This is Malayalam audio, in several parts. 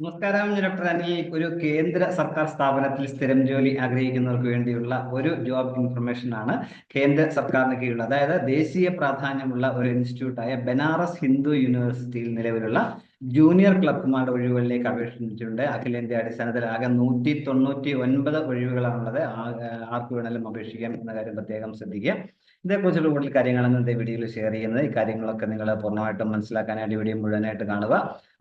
നമസ്കാരം ഡോക്ടർ അനിൽ ഒരു കേന്ദ്ര സർക്കാർ സ്ഥാപനത്തിൽ സ്ഥിരം ജോലി ആഗ്രഹിക്കുന്നവർക്ക് വേണ്ടിയുള്ള ഒരു ജോബ് ഇൻഫർമേഷൻ ആണ് കേന്ദ്ര സർക്കാരിന് കീഴിലുള്ള അതായത് ദേശീയ പ്രാധാന്യമുള്ള ഒരു ഇൻസ്റ്റിറ്റ്യൂട്ടായ ബനാറസ് ഹിന്ദു യൂണിവേഴ്സിറ്റിയിൽ നിലവിലുള്ള ജൂനിയർ ക്ലർക്കുമാരുടെ ഒഴിവുകളിലേക്ക് അപേക്ഷിച്ചിട്ടുണ്ട് അഖിലേന്ത്യാ അടിസ്ഥാനത്തിൽ ആകെ നൂറ്റി തൊണ്ണൂറ്റി ഒൻപത് ഒഴിവുകളാണുള്ളത് ആർക്ക് വേണമെങ്കിലും അപേക്ഷിക്കാം എന്ന കാര്യം പ്രത്യേകം ശ്രദ്ധിക്കുക. ഇതേക്കുറിച്ചുള്ള കൂടുതൽ കാര്യങ്ങളാണ് ഇന്നത്തെ വീഡിയോയിൽ ഷെയർ ചെയ്യുന്നത്. ഈ കാര്യങ്ങളൊക്കെ നിങ്ങൾ പൂർണമായിട്ടും മനസ്സിലാക്കാനായിട്ട് വീഡിയോ മുഴുവനായിട്ട് കാണുക.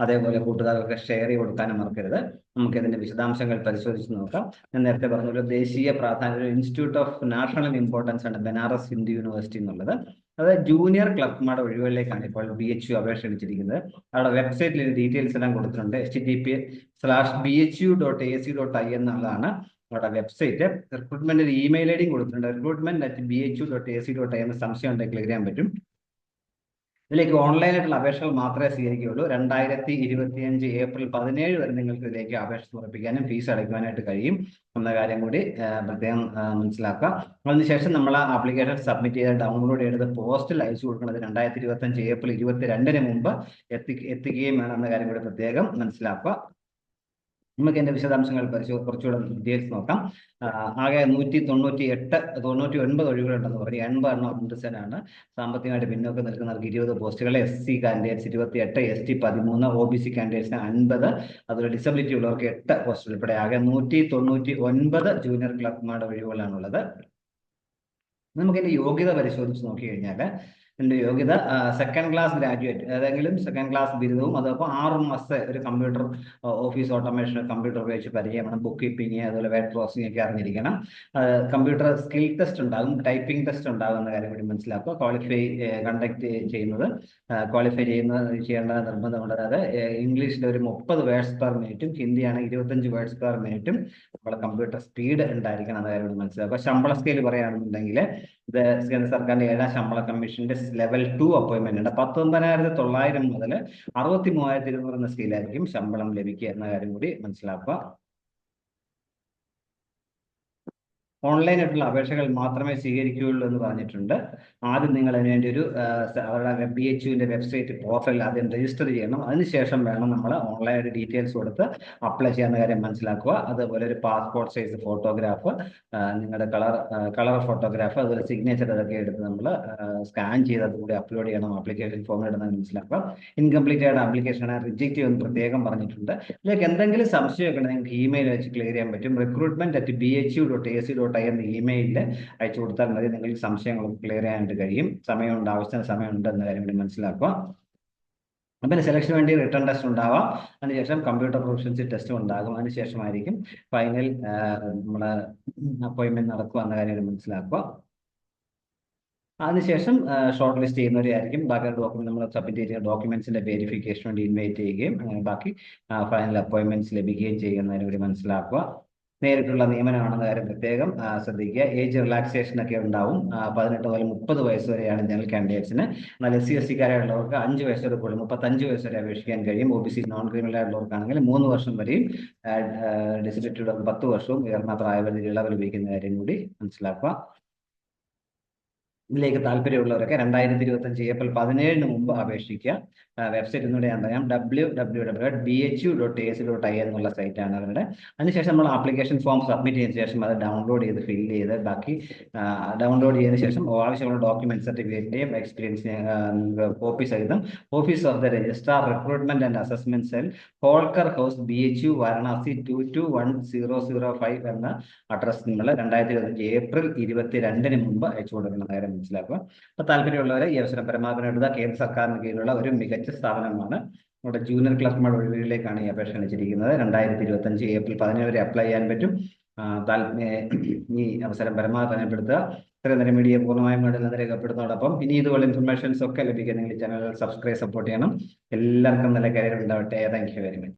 അതേപോലെ കൂട്ടുകാർക്കൊക്കെ ഷെയർ ചെയ്ത് കൊടുക്കാനും മറക്കരുത്. നമുക്ക് ഇതിന്റെ വിശദാംശങ്ങൾ പരിശോധിച്ച് നോക്കാം. ഞാൻ നേരത്തെ പറഞ്ഞൊരു ദേശീയ പ്രാധാന്യ ഇൻസ്റ്റിറ്റ്യൂട്ട് ഓഫ് നാഷണൽ ഇമ്പോർട്ടൻസ് ആണ് ബനാറസ് ഹിന്ദു യൂണിവേഴ്സിറ്റി എന്നുള്ളത്. അത് ജൂനിയർ ക്ലബ്മാരുടെ ഒഴിവുകളിലേക്കാണ് ഇപ്പോൾ ബി എച്ച് യു അപേക്ഷ അടിച്ചിരിക്കുന്നത് അവിടെ വെബ്സൈറ്റിൽ ഡീറ്റെയിൽസ് എല്ലാം കൊടുത്തിട്ടുണ്ട്. H T P slash B H U dot A C dot I എന്നുള്ളതാണ് അവിടെ വെബ്സൈറ്റ്. റിക്രൂട്ട്മെന്റ് ഒരു ഇമെയിൽ ഐ കൊടുത്തിട്ടുണ്ട്. Recruitment at B H U dot A C dot എന്ന സംശയം ഉണ്ടെങ്കിൽ ക്ലിയർ ചെയ്യാൻ പറ്റും. ഇതിലേക്ക് ഓൺലൈനായിട്ടുള്ള അപേക്ഷകൾ മാത്രമേ സ്വീകരിക്കുകയുള്ളൂ. രണ്ടായിരത്തി ഇരുപത്തിയഞ്ച് ഏപ്രിൽ പതിനേഴ് വരെ നിങ്ങൾക്ക് ഇതിലേക്ക് അപേക്ഷ സമർപ്പിക്കാനും ഫീസ് അടയ്ക്കുവാനായിട്ട് കഴിയും എന്ന കാര്യം കൂടി പ്രത്യേകം മനസ്സിലാക്കാം മനസ്സിലാക്കുക. അതിനുശേഷം നമ്മൾ ആപ്ലിക്കേഷൻ സബ്മിറ്റ് ചെയ്ത് ഡൗൺലോഡ് ചെയ്ത് പോസ്റ്റിൽ അയച്ചു കൊടുക്കുന്നത് രണ്ടായിരത്തി ഇരുപത്തഞ്ച് ഏപ്രിൽ ഇരുപത്തി രണ്ടിന് മുമ്പ് എത്തി എത്തിക്കുകയും വേണം എന്ന കാര്യം കൂടി പ്രത്യേകം മനസ്സിലാക്കുക. നമുക്ക് എന്റെ വിശദാംശങ്ങൾ പരിശോ കുറച്ചുകൂടെ ഡീറ്റെയിൽസ് നോക്കാം. ആകെ നൂറ്റി തൊണ്ണൂറ്റി എട്ട് തൊണ്ണൂറ്റി ഒൻപത് ഒഴിവുകളുണ്ടെന്ന് പറഞ്ഞു. എൺപത് എണ്ണം അഡ്മിഷൻ ആണ്. സാമ്പത്തികമായിട്ട് പിന്നോക്കം നിൽക്കുന്നവർക്ക് ഇരുപത് പോസ്റ്റുകൾ. എസ് സി കാൻഡിഡേറ്റ്സ് ഇരുപത്തി എട്ട് എസ് ടി പതിമൂന്ന് ഒ ബി സി കാൻഡിഡേറ്റ്സിന് അൻപത്. അതുപോലെ ഡിസബിലിറ്റി ഉള്ളവർക്ക് എട്ട് പോസ്റ്റുകൾ ഉൾപ്പെടെ. ആകെ നൂറ്റി തൊണ്ണൂറ്റി ഒൻപത് ജൂനിയർ ക്ലബ്മാരുടെ ഒഴിവുകളാണുള്ളത്. നമുക്ക് ഇതിന്റെ യോഗ്യത പരിശോധിച്ച് നോക്കി ഇതിന്റെ യോഗ്യത സെക്കൻഡ് ക്ലാസ് ഗ്രാജുവേറ്റ് ഏതെങ്കിലും സെക്കൻഡ് ക്ലാസ് ബിരുദവും അതോടൊപ്പം ആറ് മാസത്തെ ഒരു കമ്പ്യൂട്ടർ ഓഫീസ് ഓട്ടോമേഷൻ കമ്പ്യൂട്ടർ ഉപയോഗിച്ച് പരിചയമാണ് ബുക്ക് കീപ്പിംഗ് അതുപോലെ വെയർ പ്രോസസിംഗ് ഒക്കെ അറിഞ്ഞിരിക്കണം. കമ്പ്യൂട്ടർ സ്കിൽ ടെസ്റ്റ് ഉണ്ടാകും ടൈപ്പിംഗ് ടെസ്റ്റ് ഉണ്ടാകും എന്ന കാര്യം കൂടി മനസ്സിലാക്കുക. ക്വാളിഫൈ കണ്ടക്ട് ചെയ്യുന്നത് ക്വാളിഫൈ ചെയ്യുന്ന ചെയ്യേണ്ട നിർബന്ധമുണ്ട് അതായത് ഇംഗ്ലീഷിൽ ഒരു മുപ്പത് വേർഡ്സ് പെർ മിനിറ്റും ഹിന്ദിയാണ് ഇരുപത്തഞ്ച് വേർഡ്സ് പെർ മിനിറ്റും നമ്മുടെ കമ്പ്യൂട്ടർ സ്പീഡ് ഉണ്ടായിരിക്കണം എന്ന കാര്യം കൂടി മനസ്സിലാക്കുക. ശമ്പള സ്കെയിൽ പറയുകയാണെന്നുണ്ടെങ്കിൽ കേന്ദ്ര സർക്കാരിന്റെ ഏഴാം ശമ്പള കമ്മീഷന്റെ ലെവൽ ടു അപ്പോയിന്റ്മെന്റ് ഉണ്ട്. പത്തൊമ്പതിനായിരത്തി തൊള്ളായിരം മുതൽ അറുപത്തി മൂവായിരത്തി ഇരുന്നൂറ് എന്ന സ്കെയിലായിരിക്കും ശമ്പളം ലഭിക്കുക എന്ന കാര്യം കൂടി മനസ്സിലാക്കുക. ഓൺലൈൻ ആയിട്ടുള്ള അപേക്ഷകൾ മാത്രമേ സ്വീകരിക്കുകയുള്ളൂ എന്ന് പറഞ്ഞിട്ടുണ്ട്. ആദ്യം നിങ്ങൾ അതിന് വേണ്ടി ഒരു അവരുടെ ബി എച്ച് യുവിന്റെ വെബ്സൈറ്റ് പോർട്ടലിൽ ആദ്യം രജിസ്റ്റർ ചെയ്യണം. അതിനുശേഷം വേണം നമ്മൾ ഓൺലൈൻ ഡീറ്റെയിൽസ് കൊടുത്ത് അപ്ലൈ ചെയ്യാവുന്ന കാര്യം മനസ്സിലാക്കുക. അതുപോലെ ഒരു പാസ്പോർട്ട് സൈസ് ഫോട്ടോഗ്രാഫ് നിങ്ങളുടെ കളർ കളർ ഫോട്ടോഗ്രാഫ് അതുപോലെ സിഗ്നേച്ചർ അതൊക്കെ എടുത്ത് നമ്മൾ സ്കാൻ ചെയ്ത് അതുകൂടി അപ്ലോഡ് ചെയ്യണം. അപ്ലിക്കേഷൻ ഫോമിൽ ഇടുന്നത് മനസ്സിലാക്കുക. ഇൻകംപ്ലീറ്റ് ആയിട്ട് അപ്ലിക്കേഷൻ റിജക്റ്റ് ചെയ്യുമെന്ന് പ്രത്യേകം പറഞ്ഞിട്ടുണ്ട്. ഇതിലേക്ക് എന്തെങ്കിലും സംശയമൊക്കെ ഉണ്ടെങ്കിൽ നിങ്ങൾക്ക് ഇമെയിൽ വെച്ച് ക്ലിയർ ചെയ്യാൻ പറ്റും. Recruitment at B H U dot A C dot I എന്ന ഇമെയിലിൽ അയച്ചു കൊടുത്താൽ മതി. നിങ്ങൾക്ക് സംശയങ്ങളൊക്കെ ക്ലിയർ ചെയ്യാനായിട്ട് കഴിയും. സമയമുണ്ട് ആവശ്യത്തിന് സമയമുണ്ട് എന്ന കാര്യം കൂടി മനസ്സിലാക്കുക. പിന്നെ സെലക്ഷന് വേണ്ടി റിട്ടേൺ ടെസ്റ്റ് ഉണ്ടാവാം. അതിനുശേഷം കമ്പ്യൂട്ടർ പ്രൊഫഷൻസി ടെസ്റ്റും ഉണ്ടാകും. അതിനുശേഷമായിരിക്കും ഫൈനൽ നമ്മുടെ അപ്പോയിൻമെന്റ് നടക്കുക എന്ന കാര്യം മനസ്സിലാക്കുക. അതിനുശേഷം ഷോർട്ട് ലിസ്റ്റ് ചെയ്യുന്നവരായിരിക്കും ബാക്കി ഡോക്യുമെന്റ് നമ്മൾ സബ്മിറ്റ് ചെയ്ത ഡോക്യുമെന്റ്സിന്റെ വെരിഫിക്കേഷൻ വേണ്ടി ഇൻവൈറ്റ് ചെയ്യുകയും അങ്ങനെ ബാക്കി ഫൈനൽ അപ്പോയിൻമെന്റ്സ് ലഭിക്കുകയും ചെയ്യുന്നതിന് കൂടി മനസ്സിലാക്കുക. നേരിട്ടുള്ള നിയമനമാണെന്ന കാര്യം പ്രത്യേകം ശ്രദ്ധിക്കുക. ഏജ് റിലാക്സേഷൻ ഒക്കെ ഉണ്ടാവും. പതിനെട്ട് മുതൽ മുപ്പത് വയസ്സ് വരെയാണ് ജനറൽ കാൻഡിഡേറ്റ്സിന് എന്നാൽ എസ് സി എസ് സിക്കാരായുള്ളവർക്ക് അഞ്ച് വയസ്സോട് കൂടുതൽ മുപ്പത്തഞ്ച് വയസ്സ് വരെ അപേക്ഷിക്കാൻ കഴിയും. O B C non criminal ആയിട്ടുള്ളവർക്കാണെങ്കിൽ മൂന്ന് വർഷം വരെയും ഡിസബിലിറ്റിയുടെ പത്ത് വർഷവും ഉയർന്ന പ്രായപരിധിയിലുള്ളവർ ഉപയോഗിക്കുന്ന കാര്യം കൂടി മനസ്സിലാക്കുക. ഇതിലേക്ക് താല്പര്യമുള്ളവരൊക്കെ രണ്ടായിരത്തി ഇരുപത്തഞ്ച് ഏപ്രിൽ പതിനേഴിന് മുമ്പ് അപേക്ഷിക്കുക. വെബ്സൈറ്റ് ഒന്നുകൂടെ ഞാൻ പറയാം. W W W dot B H U dot A C dot I എന്നുള്ള സൈറ്റാണ് അവരുടെ. അതിനുശേഷം നമ്മൾ ആപ്ലിക്കേഷൻ ഫോം സബ്മിറ്റ് ചെയ്തതിനു ശേഷം അത് ഡൗൺലോഡ് ചെയ്ത് ഫില്ല് ചെയ്ത് ബാക്കി ഡൗൺലോഡ് ചെയ്തതിനു ശേഷം ആവശ്യമുള്ള ഡോക്യുമെന്റ് സർട്ടിഫിക്കറ്റിന്റെയും എക്സ്പീരിയൻസ് കോപ്പി സഹിതം office of the registrar recruitment and assessment cell Holkar house B H U Varanasi two two one zero zero five എന്ന അഡ്രസ് നിങ്ങൾ രണ്ടായിരത്തി ഇരുപത്തഞ്ച് ഏപ്രിൽ ഇരുപത്തിരണ്ടിന് മുമ്പ് അയച്ചു കൊടുക്കുന്ന മനസ്സിലാക്കുക. അപ്പൊ താല്പര്യമുള്ളവരെ ഈ അവസരം പരമാവധി എടുത്ത കേന്ദ്ര സർക്കാരിന് കീഴിലുള്ള ഒരു മികച്ച സ്ഥാപനമാണ് നമ്മുടെ ജൂനിയർ ക്ലർക്കുമാരുടെ ഒഴിവിലേക്കാണ് ഈ അപേക്ഷ അണിച്ചിരിക്കുന്നത് രണ്ടായിരത്തി ഇരുപത്തഞ്ച് ഏപ്രിൽ പതിനേഴ് വരെ അപ്ലൈ ചെയ്യാൻ പറ്റും. ഈ അവസരം പരമാവധി തന്നെപ്പെടുത്തുക. ഇത്രയും നേരം മീഡിയ പൂർണമായും കണ്ടില്ലെന്ന് രേഖപ്പെടുന്നതോടൊപ്പം ഇനി ഇതുപോലെ ഇൻഫർമേഷൻസ് ഒക്കെ ലഭിക്കാൻ നിങ്ങൾ ചാനൽ സബ്സ്ക്രൈബ് സപ്പോർട്ട് ചെയ്യണം. എല്ലാവർക്കും നല്ല കരിയർ ഉണ്ടാവട്ടെ. Thank you very much